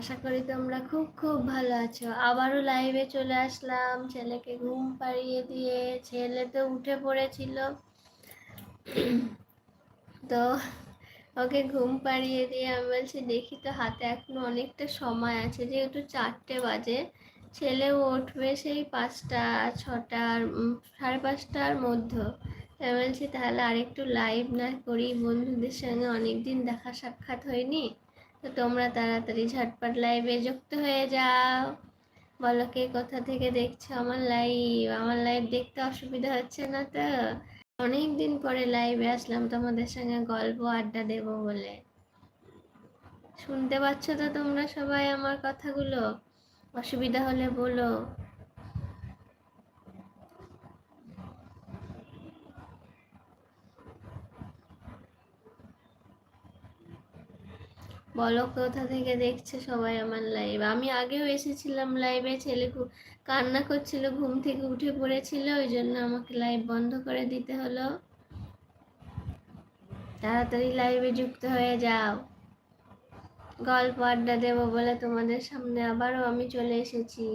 আশা করি তোমরা খুব খুব ভালো আছো। আবারও লাইভে চলে আসলাম। ছেলেকে ঘুম পাড়িয়ে দিয়ে ছেলে তো উঠে পড়েছিল। তো ওকে ঘুম পাড়িয়ে দিয়ে আমি বলছি, দেখি তো হাতে এখনও অনেকটা সময় আছে, যেহেতু চারটে বাজে। ছেলেও উঠবে সেই পাঁচটা ছটার সাড়ে পাঁচটার মধ্যে। আমি বলছি, তাহলে আরেকটু লাইভ না করি। বন্ধুদের সঙ্গে অনেকদিন দেখা সাক্ষাৎ হয়নি। তো তোমরা তাড়াতাড়ি ঝটপট লাইভে যুক্ত হয়ে যাও। বলো কে কোথা থেকে দেখছ আমার লাইভ আমার লাইভ দেখতে অসুবিধা হচ্ছে না তো? অনেক দিন পরে লাইভে আসলাম, তোমাদের সঙ্গে গল্প আড্ডা দেব বলে। শুনতে পাচ্ছ তো তোমরা সবাই আমার কথাগুলো? অসুবিধা হলে বলো। বলো কোথা থেকে দেখছে সবাই আমার লাইভ আমি আগেও এসেছিলাম লাইভে ছেলে খুব কান্না করছিল, ঘুম থেকে উঠে পড়েছিল, ওই জন্য আমাকে লাইভ বন্ধ করে দিতে হলো। তাড়াতাড়ি লাইভে যুক্ত হয়ে যাও। গল্প আড্ডা দেবো বলে তোমাদের সামনে আবারও আমি চলে এসেছি।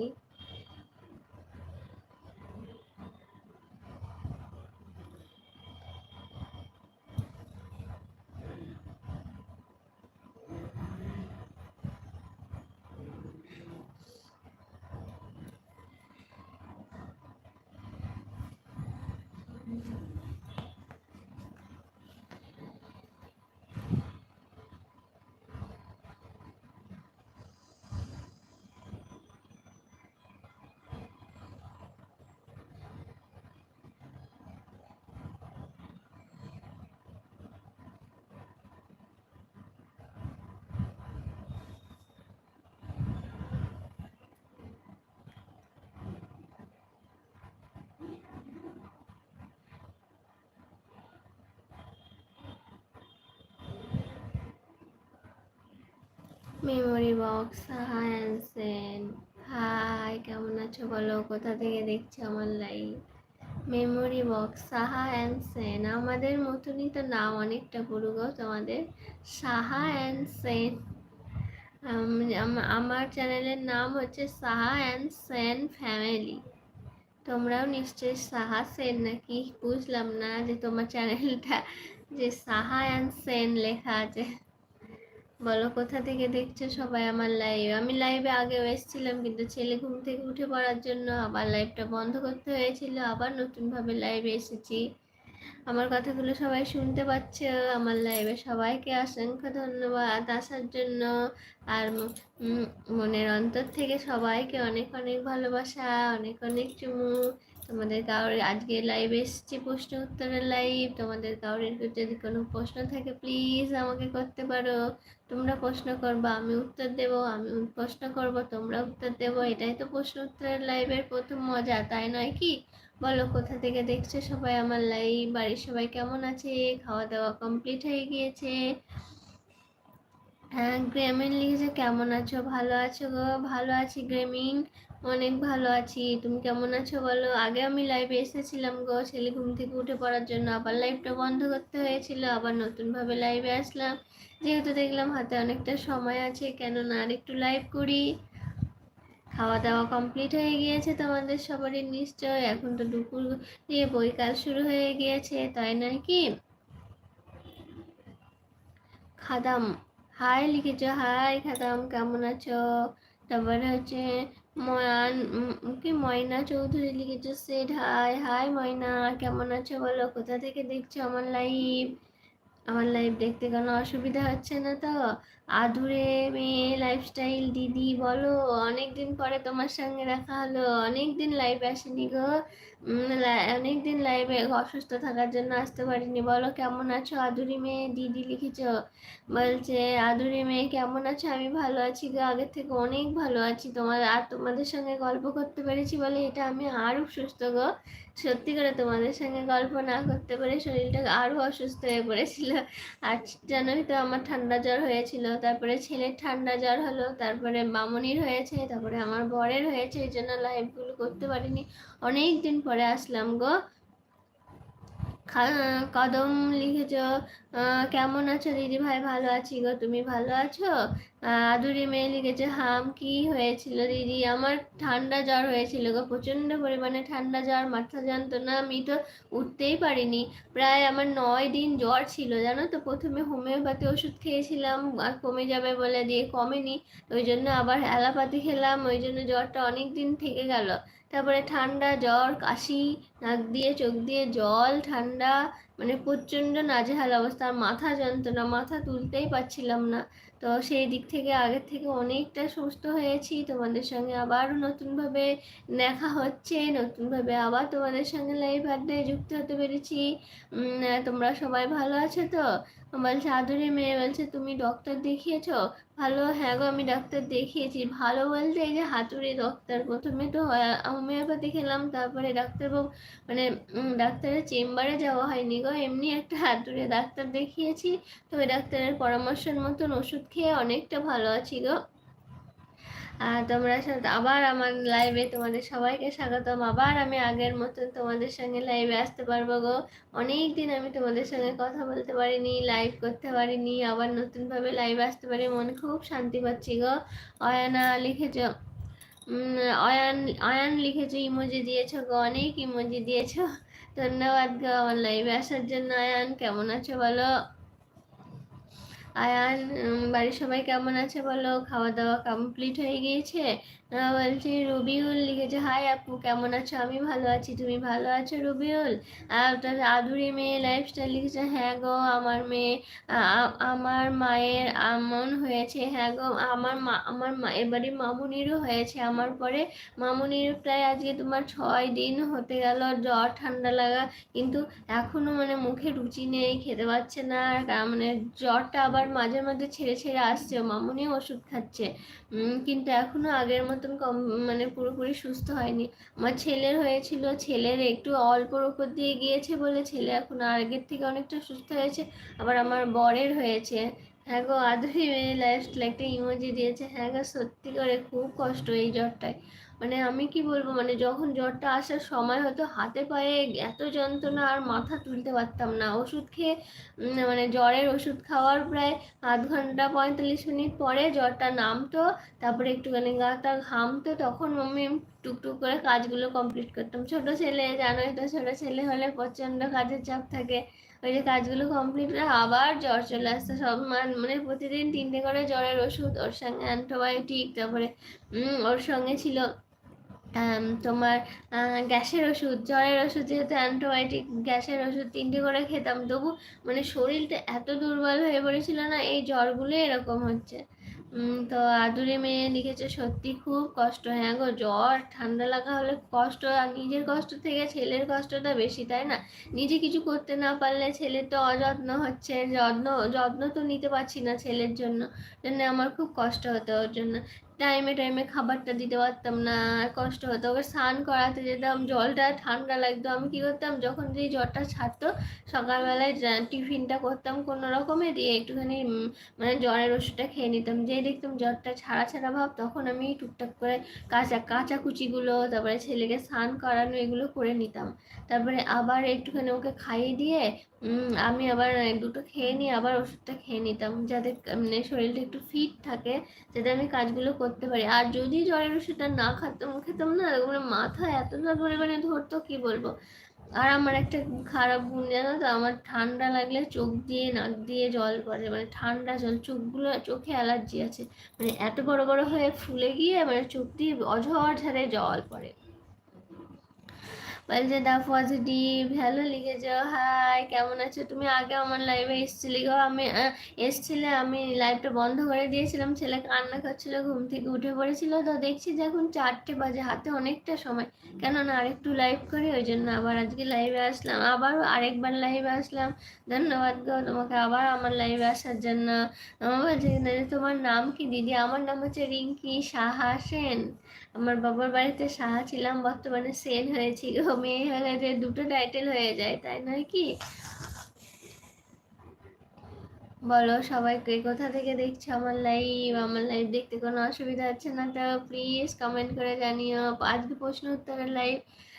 মেমোরি বক্স হাই অ্যান্সেন হাই কেমন আছো বলো? কোথা থেকে দেখছ আমার live memory box Saha and Sen আমাদের মতনই তো নাম অনেকটা পুরো তোমাদের। সাহা অ্যান্ড সেন আমার চ্যানেলের নাম হচ্ছে সাহা অ্যান্ড সেন ফ্যামিলি তোমরাও নিশ্চয়ই সাহা সেন নাকি? বুঝলাম না যে তোমার চ্যানেলটা যে সাহা অ্যান্ড সেন লেখা আছে। বলো, কোথা থেকে দেখছ সবাই আমার লাইভ আমি লাইভে আগেও এসেছিলাম, কিন্তু ছেলে ঘুম থেকে উঠে পড়ার জন্য আবার লাইভটা বন্ধ করতে হয়েছিল, আবার নতুনভাবে লাইভে এসেছি। আমার কথাগুলো সবাই শুনতে পাচ্ছে, আমার লাইভে সবাইকে অসংখ্য ধন্যবাদ আসার জন্য। আর মনের অন্তর থেকে সবাইকে অনেক অনেক ভালোবাসা, অনেক অনেক চুমু। তোমাদের কারোর আজকে লাইভ এসেছি প্রশ্ন উত্তরের লাইভ তোমাদের কারোর যদি কোনো প্রশ্ন থাকে প্লিজ আমাকে করতে পারো। তোমরা প্রশ্ন করবা, আমি উত্তর দেব, আমি প্রশ্ন করব, তোমরা উত্তর দেবো। এটাই তো প্রশ্ন উত্তরের লাইভের প্রথম মজা, তাই নয় কি? বলো, কোথা থেকে দেখছ সবাই আমার লাইভ বাড়ির সবাই কেমন আছে? খাওয়া দাওয়া কমপ্লিট হয়ে গিয়েছে? হ্যাঁ গ্রেমিং লিখেছে, কেমন আছো? ভালো আছো গো? ভালো আছি গ্রেমিং অনেক ভালো আছি। তুমি কেমন আছো বলো? আগে আমি লাইভে এসেছিলাম গো, ছেলে ঘুম থেকে উঠে পড়ার জন্য। আবার লাইভটা বন্ধ করতে হয়েছিল, আবার নতুনভাবে লাইভে আসলাম। যেহেতু দেখলাম হাতে অনেকটা সময় আছে কেন না আর একটু লাইভ করি। খাওয়া দাওয়া কমপ্লিট হয়ে গিয়েছে তোমাদের সবারই নিশ্চয়। এখন তো দুপুর দিয়ে বৈকাল শুরু হয়ে গিয়েছে, তাই নয় কি? খাদাম। হাই লিখেছ। হাই খাদাম। কেমন আছো? তারপরে হচ্ছে ময়ান কি ময়না চৌধুরী লিখেছো সেট হাই হাই ময়না, কেমন আছো বলো? কোথা থেকে দেখছ আমার লাইভ আমার লাইভ দেখতে কোনো অসুবিধা হচ্ছে না তো? আধুরে মেয়ে লাইফস্টাইল দিদি, বলো। অনেক দিন পরে তোমার সঙ্গে দেখা হলো। অনেক দিন লাইভ আসেনি গো। অনেক দিন লাইভে অসুস্থ থাকার জন্য আসতে পারিনি। বলো, কেমন আছো আদুরি মেয়ে? দিদি লিখেছ। বলছে, আদুরি মেয়ে, কেমন আছো? আমি ভালো আছি গো। আগের থেকে অনেক ভালো আছি। তোমার, আর তোমাদের সঙ্গে গল্প করতে পেরেছি বলে এটা আমি আরও সুস্থ গো। সত্যি করে তোমাদের সঙ্গে গল্প না করতে পারে শরীরটা আরও অসুস্থ হয়ে পড়েছিল। আর জানোই তো আমার ঠান্ডা জ্বর হয়েছিল। তারপরে ছেলের ঠান্ডা জ্বর হলো, তারপরে মামনির হয়েছে, তারপরে আমার বরের হয়েছে, এই জন্য লাইভগুলো করতে পারিনি। অনেক দিন পরে আসলাম গো। কদম লিখেছ কেমন আছো দিদি ভাই? ভালো আছি গো, তুমি ভালো আছো? আদুরি মেয়ে লিখেছে, হাম, কি হয়েছিল দিদি? আমার ঠান্ডা জ্বর হয়েছিল গো, প্রচণ্ড পরিমাণে ঠান্ডা জ্বর, মাথা যন্ত্রণা আমি তো উঠতেই পারিনি। প্রায় আমার নয় দিন জ্বর ছিল, জানো তো? প্রথমে হোমিওপ্যাথি ওষুধ খেয়েছিলাম, আর কমে যাবে বলে দিয়ে কমেনি। ওই জন্য আবার অ্যালোপ্যাথি খেলাম, ওই জন্য জ্বরটা অনেক দিন থেকে গেল। তারপরে ঠান্ডা জ্বর, কাশি, নাক দিয়ে, চোখ দিয়ে জল, ঠান্ডা মানে প্রচণ্ড নাজেহাল অবস্থা। আর মাথা যন্ত্রণা, মাথা তুলতেই পারছিলাম না। তো সেই দিক থেকে, আগের থেকে অনেকটা সুস্থ হয়েছি। তোমাদের সঙ্গে আবার নতুনভাবে দেখা হচ্ছে। নতুনভাবে আবার তোমাদের সঙ্গে লাইভ আড্ডায় যুক্ত হতে পেরেছি। তোমরা সবাই ভালো আছো তো? বলছে, আদুরি মেয়ে বলছে, তুমি ডক্টর দেখিয়েছ? ভালো হ্যাঁ গো, আমি ডাক্তার দেখিয়েছি। ভালো বলতে এই যে হাতুড়ি ডক্টর প্রথমে তো হোমিওপ্যাথি খেলাম, তারপরে ডাক্তারবাবু মানে ডাক্তারের চেম্বারে যাওয়া হয়নি গো। এমনি একটা হাতুড়ে ডাক্তার দেখিয়েছি। তো ওই ডাক্তারের পরামর্শের মতন ওষুধ খেয়ে অনেকটা ভালো আছি গো। তোমরা আবার আমার লাইভে তোমাদের সবাইকে স্বাগতম। আবার আমি আগের মতন তোমাদের সঙ্গে লাইভে আসতে পারব গো। অনেক দিন আমি তোমাদের সঙ্গে কথা বলতে পারিনি লাইভ করতে পারিনি, আবার নতুনভাবে লাইভে আসতে পারি, মনে খুব শান্তি পাচ্ছি গো। অয়ানা লিখেছ অয়ান অয়ান লিখেছো ইমোজি দিয়েছ গো, অনেক ইমোজি দিয়েছ। ধন্যবাদ গো আমার লাইভে আসার জন্য, অয়ান, কেমন আছো বলো? আয়ান বাড়ির সবাই কেমন আছে বলো? খাওয়া দাওয়া কমপ্লিট হয়ে গিয়েছে? বলছি রবিউল লিখেছে, হাই আপু, কেমন আছো? আমি ভালো আছি। তুমি ভালো আছো রবিউল? আর তার আদুরি মেয়ে লাইফস্টাইল লিখেছে হ্যাঁ গো, আমার মেয়ে আমার মায়ের আমন হয়েছে। হ্যাঁ গো, আমার মা আমার মা, এবারে মামুনিরও হয়েছে আমার পরে। মামুনির প্রায় আজকে তোমার ছয় দিন হতে গেল, জ্বর, ঠান্ডা লাগা। কিন্তু এখনও মানে মুখে রুচি নেই, খেতে পাচ্ছে না। মানে জ্বরটা আবার মাঝে মাঝে ছেড়ে ছেড়ে আসছে। মামুনিও ওষুধ খাচ্ছে। কিন্তু এখনও আগের মতন কম মানে পুরোপুরি সুস্থ হয়নি। আমার ছেলের হয়েছিল, ছেলের একটু অল্পর ওপর দিয়ে গিয়েছে বলে ছেলে এখন আগের থেকে অনেকটা সুস্থ হয়েছে, আবার আমার বরের হয়েছে। হ্যাঁ গো, আদরি লাস্ট একটা ইমোজি দিয়েছে হ্যাঁ গো, সত্যি করে খুব কষ্ট এই জ্বরটায়। মানে আমি কি বলব মানে যখন জ্বরটা আসার সময় হতো হাতে পায়ে এত যন্ত্রণা আর মাথা তুলতে পারতাম না। ওষুধ খেয়ে মানে জ্বরের ওষুধ খাওয়ার প্রায় আধ ঘণ্টা, পঁয়তাল্লিশ মিনিট পরে জ্বরটা নামতো, তারপরে একটুখানি গাটা ঘামতো, তখন আমি টুকটুক করে কাজগুলো কমপ্লিট করতাম। ছোট ছেলে, জানোই তো ছোট ছেলে হলে প্রচণ্ড কাজের চাপ থাকে। ওই যে কাজগুলো কমপ্লিট করে আবার জ্বর চলে আসতো। সব মানে প্রতিদিন তিনটে করে জ্বরের ওষুধ, ওর সঙ্গে অ্যান্টিবায়োটিক তারপরে ওর সঙ্গে ছিল তোমার গ্যাসের ওষুধ, জ্বরের ওষুধ যেহেতু অ্যান্টিবায়োটিক গ্যাসের ওষুধ তিনটে করে খেতাম, তবু মানে শরীরটা এত দুর্বল হয়ে পড়েছিল না, এই জ্বরগুলো এরকম হচ্ছে। তো আদুরে মেয়ে লিখেছে, সত্যি খুব কষ্ট। হ্যাঁ গো, জ্বর, ঠান্ডা লাগা হলে কষ্ট, আর নিজের কষ্ট থেকে ছেলের কষ্টটা বেশি, তাই না? নিজে কিছু করতে না পারলে ছেলের তো অযত্ন হচ্ছে, যত্ন যত্ন তো নিতে পারছি না ছেলের জন্য। জন্য আমার খুব কষ্ট হতো ওর জন্য। টাইমে টাইমে খাবারটা দিতে পারতাম না কষ্ট হতো। ওকে স্নান করাতে যেতাম, জলটা ঠান্ডা লাগতো। আমি কী করতাম, যখন যেই জ্বরটা ছাড়তো, সকালবেলায় টিফিনটা করতাম কোনো রকমে, দিয়ে একটুখানি মানে জ্বরের ওষুধটা খেয়ে নিতাম। যেই দেখতাম জ্বরটা ছাড়া ছাড়া ভাব, তখন আমি টুকটাক করে কাঁচা কাঁচা কুচিগুলো, তারপরে ছেলেকে স্নান করানো, এগুলো করে নিতাম। তারপরে আবার একটুখানি ওকে খাইয়ে দিয়ে আমি আবার দুটো খেয়ে নিই আবার ওষুধটা খেয়ে নিতাম, যাতে মানে শরীরটা একটু ফিট থাকে, যাতে আমি কাজগুলো করতে পারি। আর যদি জ্বরের ওষুধটা না খাতাম, খেতাম না মাথা এতটা পরিমাণে ধরতো, কি বলব? আর আমার একটা খারাপ গুণ, জানো তো? আমার ঠান্ডা লাগলে চোখ দিয়ে, নাক দিয়ে জল পড়ে মানে ঠান্ডা জল, চোখগুলো, চোখে অ্যালার্জি আছে। মানে এত বড় বড় হয়ে ফুলে গিয়ে মানে চোখ দিয়ে অঝর ঝাড়ে জল পড়ে। বলছে দা পজিটিভ হ্যালো লিখেছ হাই কেমন আছো? তুমি আগে আমার লাইভে এসেছিলে গো। আমি এসছিলে, আমি লাইভটা বন্ধ করে দিয়েছিলাম। ছেলে কান্না করছিল, ঘুম থেকে উঠে পড়েছিল। তো দেখছি যে, এখন চারটে বাজে, হাতে অনেকটা সময়। কেননা আরেকটু লাইভ করি, ওই জন্য আবার আজকে লাইভে আসলাম। আবারও আরেকবার লাইভে আসলাম। ধন্যবাদ গো, তোমাকে আবার আমার লাইভে আসার জন্য। আমার বলছে তোমার নাম কি, দিদি? আমার নাম হচ্ছে রিঙ্কি সাহা সেন। আমার বাবার বাড়িতে সাহা ছিলাম, বর্তমানে সেন হয়েছি। গো মেয়ে যে দুটো টাইটেল হয়ে যায়, তাই নয় কি? বলো সবাই কে কোথা থেকে দেখছ আমার লাইভ আমার লাইভ দেখতে কোনো অসুবিধা হচ্ছে না? তো প্লিজ কমেন্ট করে জানিও। আজকে প্রশ্ন উত্তরের লাইভ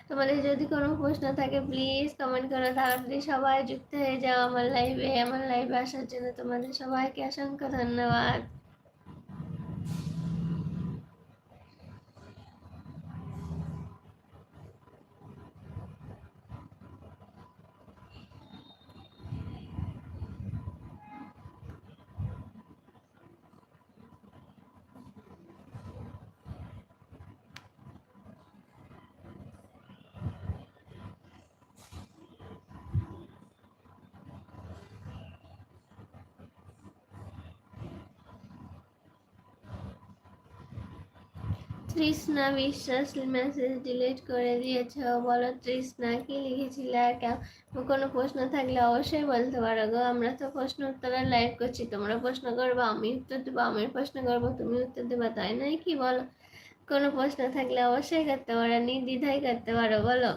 তোমাদের যদি কোনো প্রশ্ন থাকে প্লিজ কমেন্ট করো। তাড়াতাড়ি সবাই যুক্ত হয়ে যাও আমার লাইভে আমার লাইভে আসার জন্য তোমাদের সবাইকে অসংখ্য ধন্যবাদ। তৃষ্ণা বিশ্বাস মেসেজ ডিলিট করে দিয়েছ। বলো, তৃষ্ণা, কি লিখেছিলে কোনো? প্রশ্ন থাকলে অবশ্যই বলতে পারো গো। আমরা তো প্রশ্ন উত্তরে লাইভ করছি। তোমরা প্রশ্ন করব, আমি উত্তর দেবো আমি প্রশ্ন করব, তুমি উত্তর দেবা, তাই নয় কি বলো? কোনো প্রশ্ন থাকলে অবশ্যই করতে পারো, নির্দ্বিধায় করতে পারো, বলো।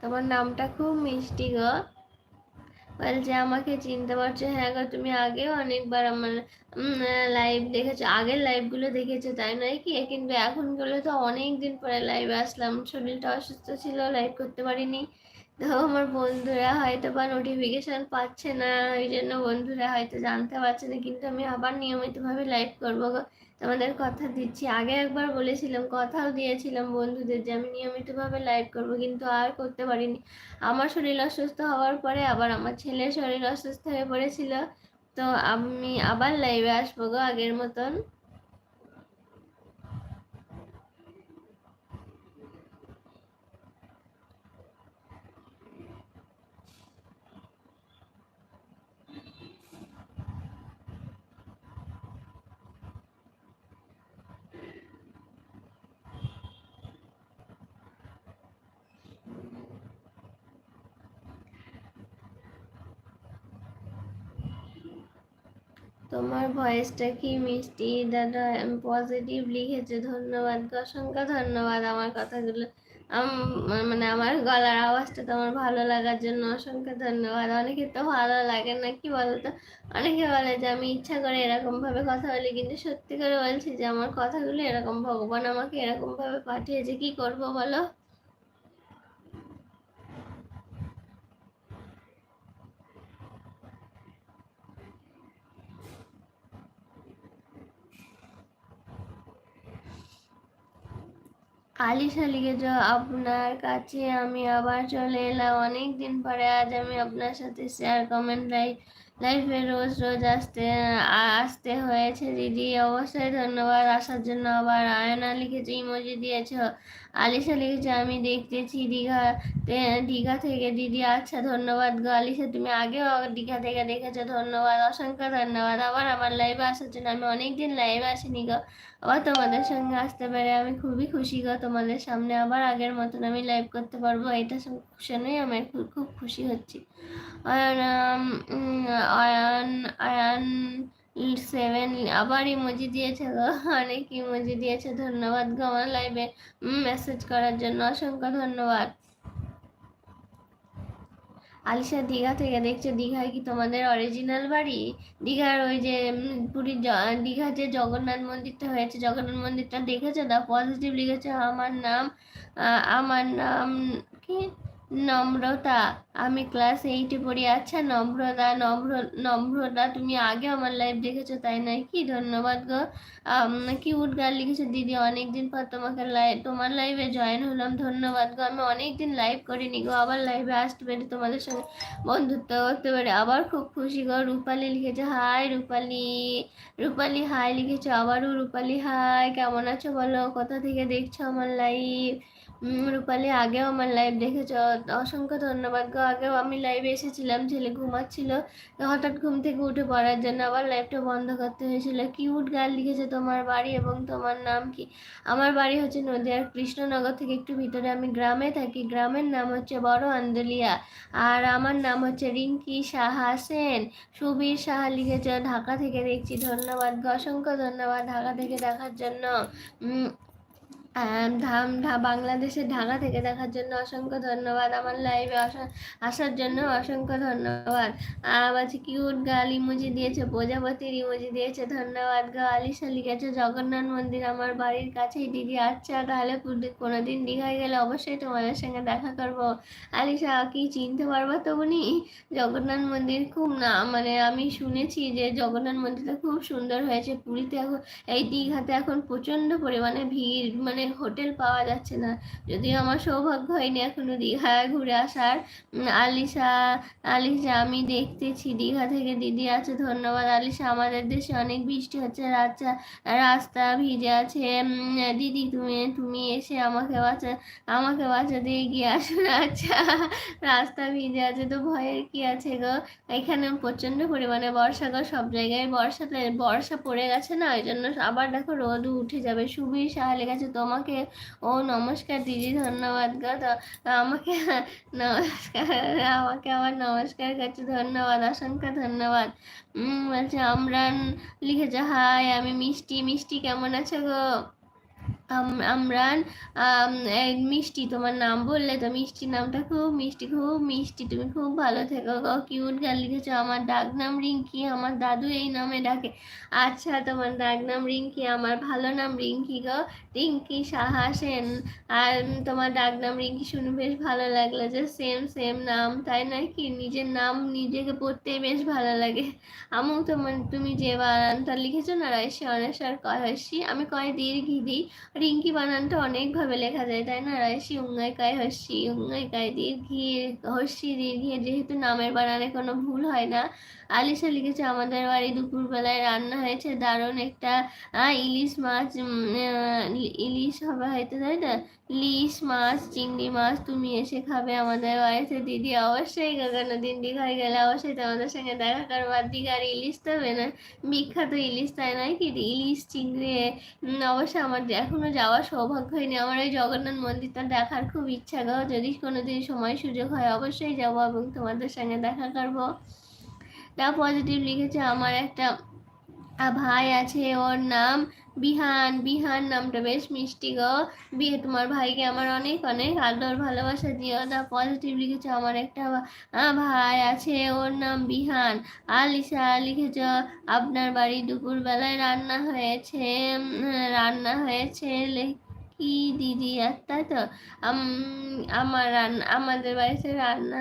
তোমার নামটা খুব মিষ্টি গো। বলছে আমাকে চিনতে পারছ। হ্যাঁ গো, তুমি আগেও অনেকবার আমার লাইভ দেখেছ। আগের লাইভগুলো দেখেছ, তাই নয় কি? কিন্তু এখনগুলো তো অনেক দিন পরে লাইভে আসলাম। শরীরটা অসুস্থ ছিল লাইভ করতে পারিনি। তো আমার বন্ধুরা হয়তো বা নোটিফিকেশন পাচ্ছে না। ওই জন্য বন্ধুরা হয়তো জানতে পারছে না। কিন্তু আমি আবার নিয়মিতভাবে লাইভ করব গো। তোমাদের কথা দিচ্ছি। আগে একবার বলেছিলাম, কথাও দিয়েছিলাম বন্ধুদের যে আমি নিয়মিতভাবে লাইভ করব, কিন্তু আর করতে পারিনি। আমার শরীর অসুস্থ হওয়ার পরে আবার আমার ছেলের শরীর অসুস্থ হয়ে পড়েছিল। তো আমি আবার লাইভে আসব গো আগের মতন। তোমার ভয়েসটা কি মিষ্টি? দাদা পজিটিভ লিখেছে। ধন্যবাদ, অসংখ্য ধন্যবাদ আমার কথাগুলো। মানে আমার গলার আওয়াজটা তোমার ভালো লাগার জন্য অসংখ্য ধন্যবাদ। অনেকে তো ভালো লাগে না, কি বলতো? অনেকে বলে যে, আমি ইচ্ছা করে এরকম ভাবে কথা বলি, কিন্তু সত্যি করে বলছি যে, আমার কথাগুলো এরকম ভগবান আমাকে এরকম ভাবে পাঠিয়েছে। কি করব বলো? আলিশা শালিকেজ আপনার কাছে আমি আবার চলে এলাম। অনেক দিন পরে আজ আমি আপনার সাথে শেয়ার কমেন্ট লাইভ লাইফে রোজ রোজ আসতে আসতে হয়েছে দিদি। অবশ্যই ধন্যবাদ। আসার জন্য আবার আয়না লিখেছে ইমোজি দিয়েছ, আলিশা লিখেছে, আমি দেখতেছি দীঘা দীঘা থেকে। দিদি আচ্ছা ধন্যবাদ গো আলিশা, তুমি আগেও দীঘা থেকে দেখেছ। ধন্যবাদ, অসংখ্য ধন্যবাদ। আবার আমার লাইভে আসার জন্য, আমি অনেকদিন লাইভে আসিনি গো। আবার তোমাদের সঙ্গে আসতে পেরে আমি খুবই খুশি গো। তোমাদের সামনে আবার আগের মতন আমি লাইভ করতে পারব। এটা শুনেই আমি খুব খুশি হচ্ছি। অয়ন অয়ন সেভেন আবার ইমোজি দিয়েছে গো। অনেক ইমোজি দিয়েছে, ধন্যবাদ গো আমার লাইভে মেসেজ করার জন্য অসংখ্য ধন্যবাদ। আলিশা, দীঘা থেকে দেখছ, দীঘায় কি তোমাদের অরিজিনাল বাড়ি? দীঘার ওই যে পুরীর দীঘার যে জগন্নাথ মন্দিরটা হয়েছে, জগন্নাথ মন্দিরটা দেখেছ? দা পজিটিভ লিখেছো, আমার নাম আমার নাম কি? নম্রতা। আমি ক্লাস এইটে পড়ি। আচ্ছা নম্রতা, নম্র, নম্রতা, তুমি আগে আমার লাইভ দেখেছ তাই নয় কি ধন্যবাদ গো। কিউট গার্ল লিখেছো, দিদি, অনেকদিন পর তোমাকে লাইভ তোমার লাইভে জয়েন হলাম। ধন্যবাদ গো, আমি অনেকদিন লাইভ করিনি গো, আবার লাইভে আসতে পারি তোমাদের সঙ্গে। বন্ধুত্ব করতে পারি, আবার খুব খুশি গো। রূপালি লিখেছো হাই রূপালি। রূপালি হাই লিখেছো, আবারও রূপালি হাই কেমন আছো বলো? কোথা থেকে দেখছ আমার লাইভ রূপালি, আগেও আমার লাইভ দেখেছ। অসংখ্য ধন্যবাদ গো। আগেও আমি লাইভে এসেছিলাম, ছেলে ঘুমাচ্ছিল হঠাৎ ঘুম থেকে উঠে পড়ার জন্য আবার লাইভটা বন্ধ করতে হয়েছিল। কিউট গাল লিখেছে তোমার বাড়ি এবং তোমার নাম কি? আমার বাড়ি হচ্ছে নদিয়ার কৃষ্ণনগর থেকে একটু ভিতরে। আমি গ্রামে থাকি। গ্রামের নাম হচ্ছে বড় আন্দলিয়া। আর আমার নাম হচ্ছে রিঙ্কি সাহা সেন। সুবীর সাহা লিখেছে, ঢাকা থেকে দেখছি। ধন্যবাদ, অসংখ্য ধন্যবাদ ঢাকা থেকে দেখার জন্য। ধাম বাংলাদেশের ঢাকা থেকে দেখার জন্য অসংখ্য ধন্যবাদ। আমার লাইভে আসার জন্য অসংখ্য ধন্যবাদ। বলছে কিউট গাল ইমোজি দিয়েছে, প্রজাপতির ইমোজি দিয়েছে, ধন্যবাদ গা। আলিশা লিখেছে, জগন্নাথ মন্দির আমার বাড়ির কাছেই, দিদি আচ্ছা তাহলে কোনোদিন দীঘায় গেলে অবশ্যই তোমাদের সঙ্গে দেখা করব। আলিশা, কি চিনতে পারব পারবা তবুনি? জগন্নাথ মন্দির খুব না মানে আমি শুনেছি যে জগন্নাথ মন্দিরটা খুব সুন্দর হয়েছে। পুরীতে এখন, এই দীঘাতে এখন প্রচণ্ড পরিমাণে ভিড় মানে অনেক হোটেল পাওয়া যাচ্ছে না। যদিও আমার সৌভাগ্য হয়নি এখনও দীঘা ঘুরে আসার। আলিশা আলিশা, আমি দেখতেছি। দীঘা থেকে দিদি আছে, ধন্যবাদ। আলিশা, আমাদের দেশে অনেক বৃষ্টি হচ্ছে, রাস্তা রাস্তা ভিজে আছে। দিদি, তুমি তুমি এসে আমাকে বাঁচা, আমাকে বাঁচাতে এগিয়ে আসুন আচ্ছা। রাস্তা ভিজে আছে, তো ভয়ের কি আছে গো? এখানে প্রচণ্ড পরিমাণে বর্ষা গো, সব জায়গায় বর্ষাতে, বর্ষা পড়ে গেছে না? ওই জন্য আবার দেখো রোদ উঠে যাবে। সুবি সাহা লেগেছে তোমাকে ও নমস্কার দিদি, ধন্যবাদ গো। আমাকে নমস্কার, আমাকে আবার নমস্কার করছে, ধন্যবাদ, অসংখ্য ধন্যবাদ। বলছে, আমরান লিখেছে, হাই, আমি মিষ্টি মিষ্টি কেমন আছো গো? আমরান মিষ্টি, তোমার নাম বললে তো মিষ্টির নামটা খুব মিষ্টি খুব মিষ্টি, তুমি খুব ভালো থেকো কিউট গান লিখেছো, আমার ডাক নাম রিঙ্কি, আমার দাদু এই নামে ডাকে। আচ্ছা তোমার ডাক নাম রিঙ্কি, আমার ভালো নাম রিঙ্কি গো, রিঙ্কি সাহা সেন। আর তোমার ডাক নাম রিঙ্কি শুনে বেশ ভালো লাগল যে সেম সেম নাম, তাই নয় কি? নিজের নাম নিজেকে পড়তে বেশ ভালো লাগে। আমু তোমার, তুমি যে বানানটা লিখেছো না অনেশ্বর কয় হস্যি আমি কয় দীর্ঘি দিই? রিঙ্কি বানানটা অনেকভাবে লেখা যায়, তাই না? রায়সি উঙ্গাই কায় হস্যি উঙ্গাই কায় দীর্ঘি হস্যি দীর্ঘি যেহেতু নামের বানানে কোনো ভুল হয় না আলিশা লিখেছে, আমাদের বাড়ি দুপুরবেলায় রান্না হয়েছে, দারুণ একটা ইলিশ মাছ ইলিশ হবে হয়তো, তাই না? ইলিশ মাছ, চিংড়ি মাছ, তুমি এসে খাবে আমাদের বাড়িতে, দিদি অবশ্যই কোনো দিন দীঘায় গেলে অবশ্যই তোমাদের সঙ্গে দেখা করব। আর দীঘার ইলিশ তো না, বিখ্যাত ইলিশ, তাই নয় কি? ইলিশ, চিংড়ি অবশ্যই আমার এখনও যাওয়ার সৌভাগ্য হয়নি। আমার ওই জগন্নাথ মন্দিরটা দেখার খুব ইচ্ছা গো। যদি কোনোদিন সময় সুযোগ হয়, অবশ্যই যাব এবং তোমাদের সঙ্গে দেখা করব। তা পজিটিভ লিখেছে, আমার একটা ভাই আছে, ওর নাম বিহান। বিহান নামটা বেশ মিষ্টি গো। বিয়ে, তোমার ভাইকে আমার অনেক অনেক আদর, ভালোবাসা দিও। তা পজিটিভ লিখেছে, আমার একটা ভাই আছে, ওর নাম বিহান। আলিশা, লিখেছ, আপনার বাড়ি দুপুরবেলায় রান্না হয়েছে রান্না হয়েছে কি দিদি আর তাই তো আমার রান্না, আমাদের বাড়িতে রান্না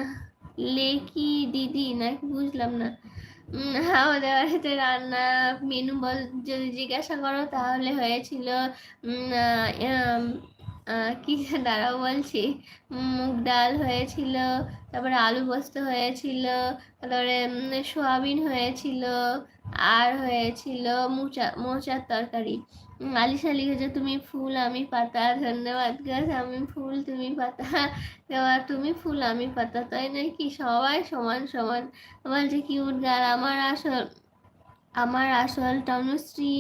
লেকি দিদি, নাকি বুঝলাম না। আমাদের বাড়িতে রান্না মেনু বল, যদি জিজ্ঞাসা করো তাহলে হয়েছিল কি দাঁড়াও বলছি মুগ ডাল হয়েছিল, তারপরে আলু পোস্ত হয়েছিল, তারপরে সোয়াবিন হয়েছিল, আর হয়েছিল মোচা, মোচার তরকারি। আলিশা লিখেছে, তুমি ফুল, আমি পাতা, ধন্যবাদ গাছ আমি ফুল, তুমি পাতা এবার তুমি ফুল, আমি পাতা। তাই নাকি? সবাই সমান সমান। বলছে কিউট গার আমার আসল আমার আসল তনুশ্রী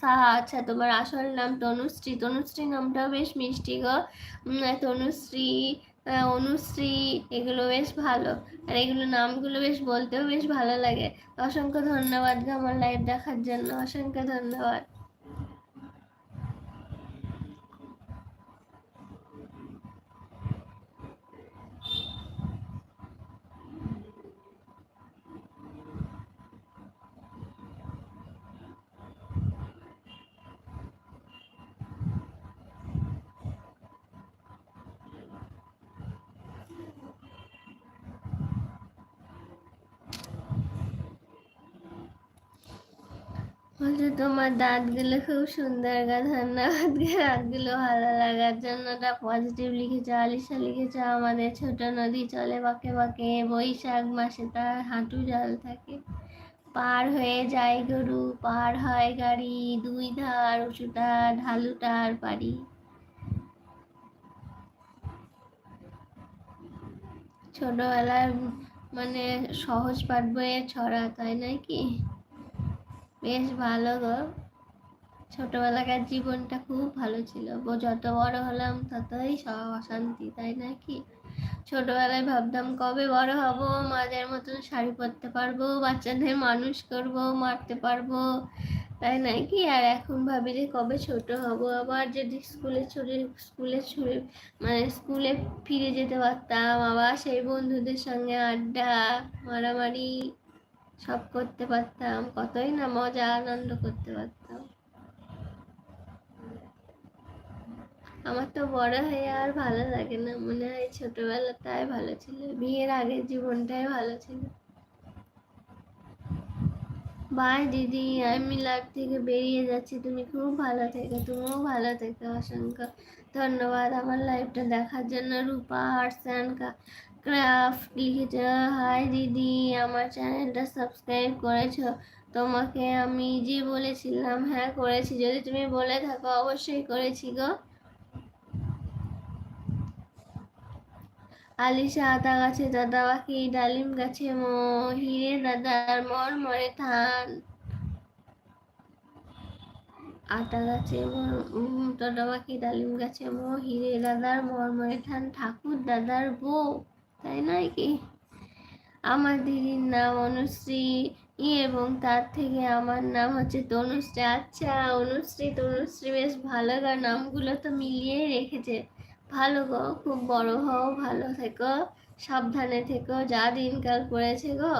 সাহা আচ্ছা তোমার আসল নাম তনুশ্রী। তনুশ্রী নামটাও বেশ মিষ্টি গো। তনুশ্রী অনুশ্রী, এগুলো বেশ ভালো। আর এগুলো নামগুলো বেশ বলতেও বেশ ভালো লাগে। অসংখ্য ধন্যবাদ গো আমার লাইভ দেখার জন্য। অসংখ্য ধন্যবাদ। বলছে, তোমার দাঁতগুলো খুব সুন্দর গা, ধন্যবাদ দাঁতগুলো ভালো লাগার জন্য ওটা পজিটিভ লিখেছে, আলিশা লিখেছে, আমাদের ছোট নদী চলে বাঁকে বাঁকে, বৈশাখ মাসে তার হাঁটু জল থাকে। পার হয়ে যায় গরু, পার হয় গাড়ি, দুই ধার উঁচুটা ঢালুটার পারি ছোটবেলায় মানে সহজ পাঠ বইয়ের ছড়া, তাই নয় কি? বেশ ভালো গো। ছোটবেলাকার জীবনটা খুব ভালো ছিল যত বড় হলাম ততই সব অশান্তি, তাই নাকি ছোটবেলায় ভাবতাম কবে বড় হব, মাঝের মতন শাড়ি পরতে পারব, বাচ্চাদের মানুষ করব, মারতে পারব, তাই নাকি আর এখন ভাবি যে কবে ছোট হব। আবার যদি স্কুলে ছুটে স্কুলে ছুটে মানে স্কুলে ফিরে যেতে পারতাম, আবার সেই বন্ধুদের সঙ্গে আড্ডা, মারামারি সব করতে পারতাম, কতই না মজা, আনন্দ করতে পারতাম। আমার তো বড় হয়ে আর ভালো লাগে না, মনে হয় ছোটবেলাটাই ভালো ছিল, বিয়ের আগের জীবনটাই ভালো ছিল। বাই দিদি, আমি লাইভ থেকে বেরিয়ে যাচ্ছি, তুমি খুব ভালো থেকো, তুমিও ভালো থেকো, অসংখ্য ধন্যবাদ। আমার লাইভটা দেখার জন্য রূপা আর্টস অ্যান্ড ক্রাফট লিখেছে। হাই দিদি, আমার চ্যানেলটা সাবস্ক্রাইব করেছ। তোমাকে আমি যে বলেছিলাম হ্যাঁ করেছি। যদি তুমি বলে থাকো, অবশ্যই করেছি গো। আলিশা, আতা গাছে, দাদা পাখি ডালিম গাছে হিরে দাদার মর মরে থান আতা গাছে দাদা পাখি ডালিম গাছে মো হিরে দাদার মর মরে থান ঠাকুর, দাদার বউ। তাই নয় কি? আমার দিদির নাম অনুশ্রী। এবং তার থেকে আমার নাম হচ্ছে তনুশ্রী। আচ্ছা অনুশ্রী, তনুশ্রী, বেশ ভালো গা। নামগুলো তো মিলিয়েই রেখেছে। ভালো গো, খুব বড় হও, ভালো থেকো, সাবধানে থেকো, যা দিনকাল পড়েছে গো।